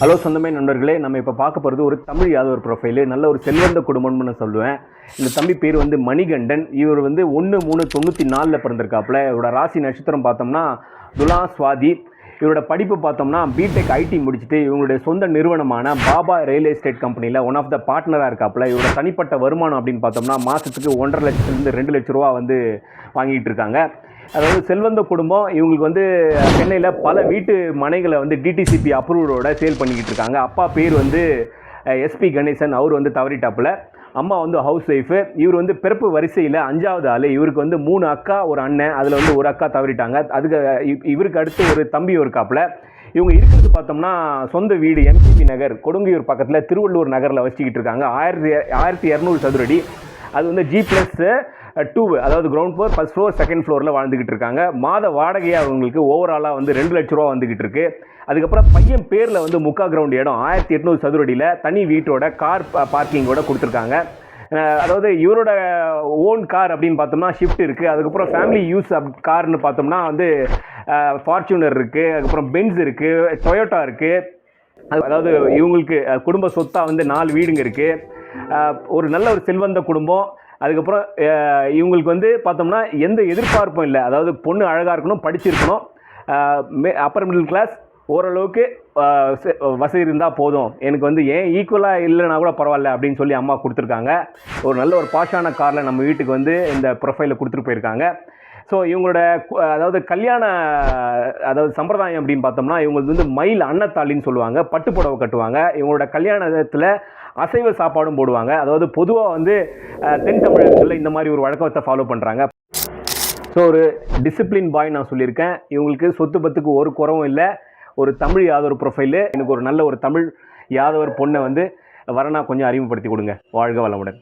Hello சொந்தமே நண்பர்களே நம்ம இப்போ பார்க்க போகிறது ஒரு தமிழ் யாதவர் ப்ரொஃபைலு நல்ல ஒரு செல்வந்த குடும்பம்னு நான் சொல்லுவேன். இந்த தம்பி பேர் வந்து மணிகண்டன். இவர் வந்து ஒன்று மூணு தொண்ணூற்றி நாலில் பிறந்திருக்காப்புல. இவரோட ராசி நட்சத்திரம் பார்த்தோம்னா துலா சுவாதி. இவரோட படிப்பு பார்த்தோம்னா பிடெக் ஐடி முடிச்சுட்டு இவங்களுடைய சொந்த நிறுவனமான பாபா ரியல் எஸ்டேட் கம்பெனியில் ஒன் ஆஃப் த பார்ட்னராக இருக்காப்புல. இவரோட தனிப்பட்ட வருமானம் அப்படின்னு பார்த்தோம்னா மாதத்துக்கு ஒன்றரை லட்சத்துலேருந்து ரெண்டு லட்ச ரூபா வந்து வாங்கிட்டு இருக்காங்க. அதாவது செல்வந்த குடும்பம் இவங்களுக்கு வந்து சென்னையில் பல வீட்டு மனைகளை வந்து டிடிசிபி அப்ரூவலோட சேல் பண்ணிக்கிட்டு இருக்காங்க. அப்பா பேர் வந்து எஸ்பி கணேசன். அவர் வந்து தவறிட்டாப்புல. அம்மா வந்து ஹவுஸ் ஒய்ஃபு இவர் வந்து பிறப்பு வரிசையில் அஞ்சாவது ஆள். இவருக்கு வந்து மூணு அக்கா ஒரு அண்ணன். அதில் வந்து ஒரு அக்கா தவறிட்டாங்க. அதுக்கு இவருக்கு அடுத்து ஒரு தம்பி இருக்காப்புல. இவங்க இருக்கிறது பார்த்தோம்னா சொந்த வீடு எம்சிபி நகர். கொடுங்கையூர் பக்கத்தில் திருவள்ளூர் நகரில் வச்சுக்கிட்டு இருக்காங்க. ஆயிரத்தி ஆயிரத்தி இரநூறு சதுரடி. அது வந்து ஜி ப்ளஸ்ஸு டூ அதாவது ground floor first floor second ஃப்ளோரில் வாழ்ந்துக்கிட்டு இருக்காங்க. மாத வாடகையாக அவங்களுக்கு ஓவராலாக வந்து ரெண்டு லட்ச ரூபா வந்துக்கிட்டு இருக்கு. அதுக்கப்புறம் பையன் பேரில் வந்து முக்கா கிரவுண்ட் இடம் ஆயிரத்தி எட்நூறு சதுரடியில் தனி வீட்டோட கார் பார்க்கிங்கோட கொடுத்துருக்காங்க. அதாவது இவரோட ஓன் கார் அப்படின்னு பார்த்தோம்னா ஷிஃப்ட் இருக்குது அதுக்கப்புறம் ஃபேமிலி யூஸ் அப் கார்னு பார்த்தோம்னா வந்து ஃபார்ச்சுனர் இருக்குது அதுக்கப்புறம் பென்ஸ் இருக்குது டொயோட்டா இருக்குது அது- அதாவது இவங்களுக்கு குடும்ப சொத்தாக வந்து நாலு வீடுங்க இருக்குது ஒரு நல்ல ஒரு செல்வந்த குடும்பம். அதுக்கப்புறம் இவங்களுக்கு வந்து பார்த்தோம்னா எந்த எதிர்பார்ப்பும் இல்லை. அதாவது பொண்ணு அழகாக இருக்கணும் படிச்சிருக்கணும். மே அப்பர் மிடில் கிளாஸ் ஓரளவுக்கு வசதி இருந்தால் போதும். எனக்கு வந்து ஏன் ஈக்குவலாக இல்லைனா கூட பரவாயில்ல அப்படின்னு சொல்லி அம்மா கொடுத்துருக்காங்க. ஒரு நல்ல ஒரு பாஷான காரில் நம்ம வீட்டுக்கு வந்து இந்த ப்ரொஃபைலை கொடுத்துட்டு போயிருக்காங்க. ஸோ இவங்களோட அதாவது கல்யாண அதாவது சம்பிரதாயம் அப்படின்னு பார்த்தோம்னா இவங்களுக்கு வந்து மயில் அன்னத்தாளின்னு சொல்லுவாங்க. பட்டு புடவை கட்டுவாங்க. இவங்களோட கல்யாணத்தில் அசைவ சாப்பாடும் போடுவாங்க. அதாவது பொதுவாக வந்து தென் தமிழகத்தில் இந்த மாதிரி ஒரு வழக்கத்தை ஃபாலோ பண்ணுறாங்க ஸோ ஒரு டிசிப்ளின் பாய் நான் சொல்லியிருக்கேன். இவங்களுக்கு சொத்து பத்துக்கு ஒரு குறவும் இல்லை. ஒரு தமிழ் யாதவர் ப்ரொஃபைலு எனக்கு ஒரு நல்ல ஒரு தமிழ் யாதவர் பொண்ணை வந்து வரனா கொஞ்சம் அறிமுகப்படுத்தி கொடுங்க. வாழ்க வளமுடன்.